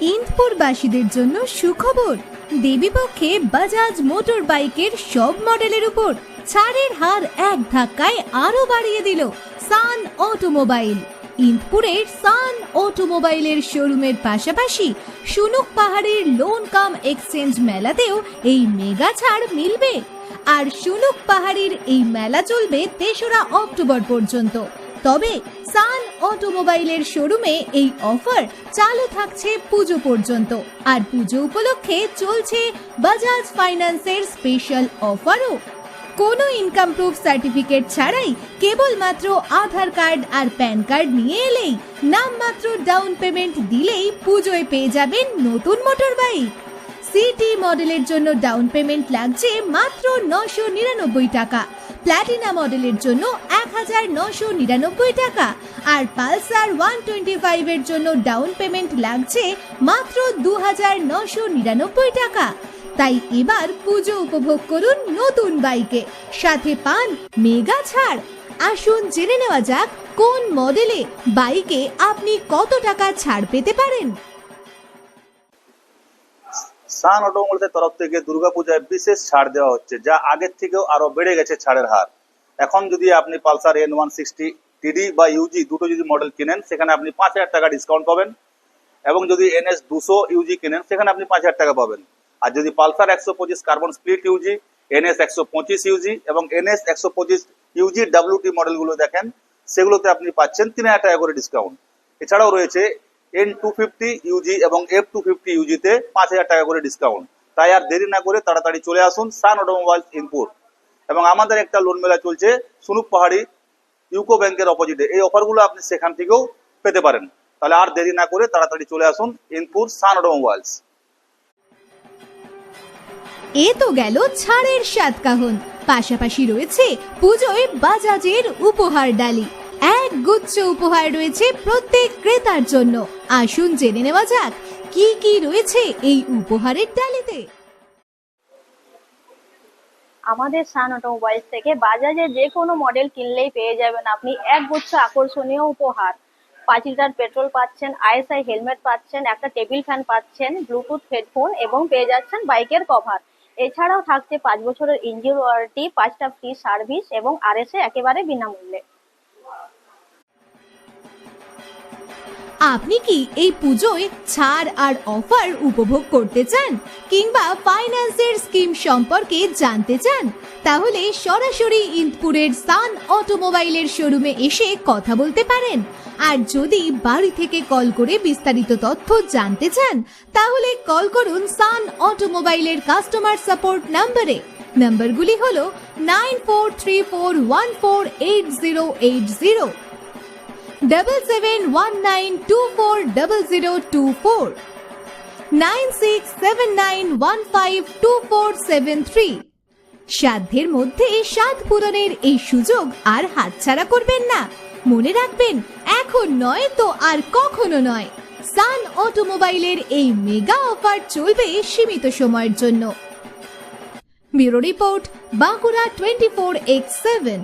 ইন্দপুরবাসীদের জন্য সুখবর। দেবীপক্ষে বাজাজ মোটর বাইকের সব মডেলের উপর ছাড়ের হার এক ধাক্কায় আরও বাড়িয়ে দিল সান অটোমোবাইল। ইন্দপুরের সান অটোমোবাইলের শোরুমের পাশাপাশি সুনুক পাহাড়ের লোন কাম এক্সচেঞ্জ মেলাতেও এই মেগা ছাড় মিলবে। আর সুনুক পাহাড়ির এই মেলা চলবে তেসরা অক্টোবর পর্যন্ত। তবে সান অটোমোবাইলের শোরুমে এই অফার চালু থাকছে পুজো পর্যন্ত। আর পুজো উপলক্ষে চলছে বাজাজ ফাইন্যান্সের স্পেশাল অফারও কোনো ইনকাম প্রুফ সার্টিফিকেট ছাড়াই কেবলমাত্র আধার কার্ড আর প্যান কার্ড নিয়ে এলেই নামমাত্র ডাউন পেমেন্ট দিলেই পুজোয় পেয়ে যাবেন নতুন মোটর বাইক সিটি মডেলের জন্য ডাউন পেমেন্ট লাগছে মাত্র নশো নিরানব্বই টাকা। প্ল্যাটিনা মডেলের জন্য এক হাজার নশো নিরানব্বই টাকা। আর পালসার ওয়ান টোয়েন্টি ফাইভের জন্য ডাউন পেমেন্ট লাগছে মাত্র দু হাজার নশো নিরানব্বই টাকা। তাই এবার পুজো উপভোগ করুন নতুন বাইকে সাথে পান মেগা ছাড়। আসুন জেনে নেওয়া যাক কোন মডেলে বাইকে আপনি কত টাকা ছাড় পেতে পারেন। সান অটোমোবাইলসের তরফ থেকে দুর্গাপূজায় বিশেষ ছাড় দেওয়া হচ্ছে, যা আগের থেকেও আরও বেড়ে গেছে ছাড়ের হার। এখন যদি আপনি পালসার এন ওয়ান সিক্সটি টিডি বা ইউজি দুটো যদি মডেল কিনেন, সেখানে আপনি পাঁচ হাজার টাকা ডিসকাউন্ট পাবেন। এবং যদি এনএস দুশো ইউজি কিনেন, সেখানে আপনি পাঁচ হাজার টাকা পাবেন। আর যদি পালসার একশো পঁচিশ কার্বন স্প্লিট ইউজি এনএস একশো পঁচিশ ইউজি এবং এনএস একশো পঁচিশ ইউজি ডাব্লিউটি মডেলগুলো দেখেন, সেগুলোতে আপনি পাচ্ছেন তিন হাজার টাকা করে ডিসকাউন্ট এছাড়াও রয়েছে এন টু ফিফটি ইউজি এবং এফ টু ফিফটি ইউজিতে পাঁচ হাজার টাকা করে ডিসকাউন্ট তাই আর দেরি না করে তাড়াতাড়ি চলে আসুন সান অটোমোবাইলস ইনপুট এবং আমাদের একটা লোন মেলা চলছে সুনুক পাহাড়ি ইউকো ব্যাংকের অপোজিটে এই অফারগুলো আপনি সেখান থেকেও পেতে পারেন। তাহলে আর দেরি না করে তাড়াতাড়ি চলে আসুন ইনপুট সান অটোমোবাইলস এ তো গেল ছাড়ের সাত কাহন। পাশাপাশি রয়েছে পুজোয় বাজাজের উপহার ডালি। গুচ্ছ উপহার রয়েছে প্রত্যেক ক্রেতার জন্য। আসুন জেনে নেওয়া যাক, কি কি রয়েছে এই উপহারের ডালিতে আমাদের সান অটোমোবাইলস থেকে বাজাজের যে কোনো মডেল কিনলেই পেয়ে যাবেন আপনি এক গুচ্ছ আকর্ষণীয় উপহার। পাঁচ লিটার পেট্রোল পাচ্ছেন, আইএসআই হেলমেট পাচ্ছেন, একটা টেবিল ফ্যান পাচ্ছেন, ব্লুটুথ হেডফোন এবং পেয়ে যাচ্ছেন বাইকের কভার। এছাড়াও থাকছে পাঁচ বছরের ইঞ্জিন ওয়ারেন্টি পাঁচটা ফ্রি সার্ভিস এবং আরএসএ একেবারে বিনামূল্যে। আপনি কি এই পুজোয় ছাড় আর অফার উপভোগ করতে চান? কিংবা ফাইন্যান্সের স্কিম সম্পর্কে জানতে চান? তাহলে সরাসরি ইন্দপুরের সান অটোমোবাইলের শোরুমে এসে কথা বলতে পারেন। আর যদি বাড়ি থেকে কল করে বিস্তারিত তথ্য জানতে চান, তাহলে কল করুন সান অটোমোবাইলের কাস্টমার সাপোর্ট নাম্বারে। নম্বরগুলি হলো nine four three four one four eight zero eight zero. Double seven one nine two four double zero two four. nine six seven nine one five two four seven three. সাধ্যের মধ্যে সাত পূরণের এই সুযোগ আর হাতছাড়া করবেন না। মনে রাখবেন, এখন নয় তো আর কখনো নয়। সান অটোমোবাইলের এই মেগা অফার চলবে সীমিত সময়ের জন্য। Bureau report, Bankura twenty four X seven